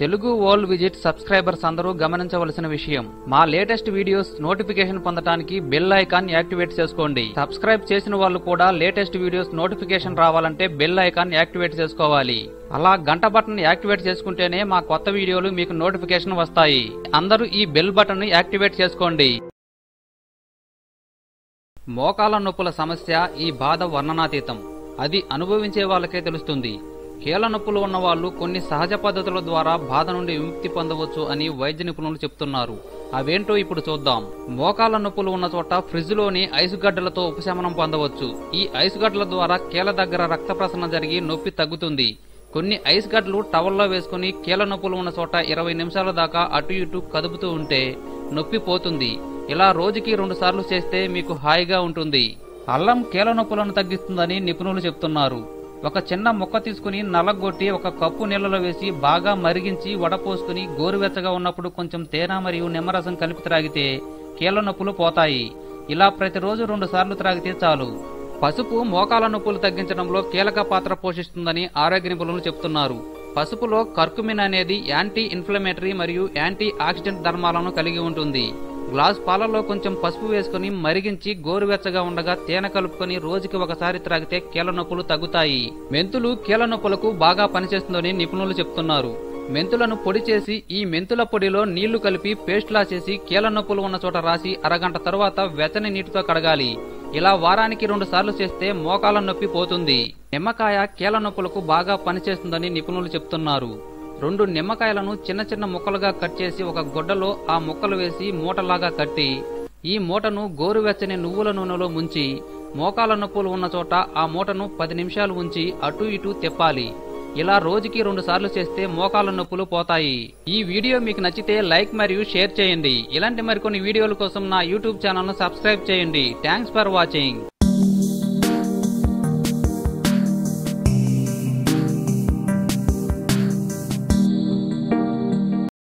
Telugu world visit subscribers అందరూ గమనించవలసిన విషయం. మా లేటెస్ట్ వీడియోస్ నోటిఫికేషన్ పొందడానికి బెల్ ఐకాన్ యాక్టివేట్ చేసుకోండి. సబ్స్క్రైబ్ చేసిన వాళ్ళు కూడా లేటెస్ట్ వీడియోస్ నోటిఫికేషన్ రావాలంటే బెల్ ఐకాన్ యాక్టివేట్ చేసుకోవాలి. అలా గంట బటన్ యాక్టివేట్ చేసుకుంటేనే మా కొత్త వీడియోలు మీకు నోటిఫికేషన్ వస్తాయి. అందరూ ఈ బెల్ బటన్ యాక్టివేట్ చేసుకోండి. మోకాల నొప్పుల సమస్య ఈ బాధ వర్ణనాతీతం. అది అనుభవించే వాళ్ళకే తెలుస్తుంది. కీళ్ళ నొప్పులు ఉన్నవాళ్ళు కొన్ని సహజ పద్ధతుల ద్వారా బాధ నుండి విముక్తి పొందవచ్చు అని వైద్య నిపుణులు చెప్తున్నారు. అవేంటో ఇప్పుడు చూద్దాం. మోకాల నొప్పులు ఉన్న చోట ఫ్రిడ్జ్లోని ఐసు గడ్డలతో ఉపశమనం పొందవచ్చు. ఈ ఐసు గడ్డల ద్వారా కీళ్ళ దగ్గర రక్త ప్రసరణ జరిగి నొప్పి తగ్గుతుంది. కొన్ని ఐస్ గడ్డలు టవల్లో వేసుకుని కీళ్ళ నొప్పులు ఉన్న చోట ఇరవై నిమిషాల దాకా అటు ఇటు కదుపుతూ ఉంటే నొప్పి పోతుంది. ఇలా రోజుకి రెండు సార్లు చేస్తే మీకు హాయిగా ఉంటుంది. అల్లం కీళ్ళ నొప్పులను తగ్గిస్తుందని నిపుణులు చెప్తున్నారు. ఒక చిన్న ముక్క తీసుకుని నలగొట్టి ఒక కప్పు నీళ్ళలో వేసి బాగా మరిగించి వడపోసుకుని గోరువెచ్చగా ఉన్నప్పుడు కొంచెం తేనె మరియు నిమ్మరసం కలిపి త్రాగితే కీళ్ళ నొప్పులు పోతాయి. ఇలా ప్రతిరోజు రెండు సార్లు త్రాగితే చాలు. పసుపు మోకాల నొప్పులు తగ్గించడంలో కీలక పాత్ర పోషిస్తుందని ఆరోగ్య నిపుణులు చెప్తున్నారు. పసుపులో కర్కుమిన్ అనేది యాంటీ ఇన్ఫ్లమేటరీ మరియు యాంటీ ఆక్సిడెంట్ ధర్మాలను కలిగి ఉంటుంది. గ్లాస్ పాలలో కొంచెం పసుపు వేసుకుని మరిగించి గోరువెచ్చగా ఉండగా తేనె కలుపుకొని రోజుకి ఒకసారి త్రాగితే కీళ్ళ నొప్పులు తగ్గుతాయి. మెంతులు కీళ్ళ నొప్పులకు బాగా పనిచేస్తుందని నిపుణులు చెప్తున్నారు. మెంతులను పొడి చేసి ఈ మెంతుల పొడిలో నీళ్ళు కలిపి పేస్ట్లా చేసి కీళ్ళ నొప్పులు ఉన్న చోట రాసి అరగంట తర్వాత వెచ్చని నీటితో కడగాలి. ఇలా వారానికి రెండు సార్లు చేస్తే మోకాల నొప్పి పోతుంది. నిమ్మకాయ కీళ్ళ నొప్పులకు బాగా పనిచేస్తుందని నిపుణులు చెప్తున్నారు. రెండు నిమ్మకాయలను చిన్న చిన్న ముక్కలుగా కట్ చేసి ఒక గుడ్డలో ఆ ముక్కలు వేసి మూటలాగా కట్టి ఈ మూటను గోరువెచ్చని నువ్వుల నూనెలో ముంచి మోకాల నొప్పులు ఉన్న చోట ఆ మూటను పది నిమిషాలు ఉంచి అటు ఇటు తిప్పాలి. ఇలా రోజుకి రెండు సార్లు చేస్తే మోకాల నొప్పులు పోతాయి. ఈ వీడియో మీకు నచ్చితే లైక్ మరియు షేర్ చేయండి. ఇలాంటి మరికొన్ని వీడియోల కోసం నా యూట్యూబ్ ఛానల్ను సబ్స్క్రైబ్ చేయండి. Thanks for watching.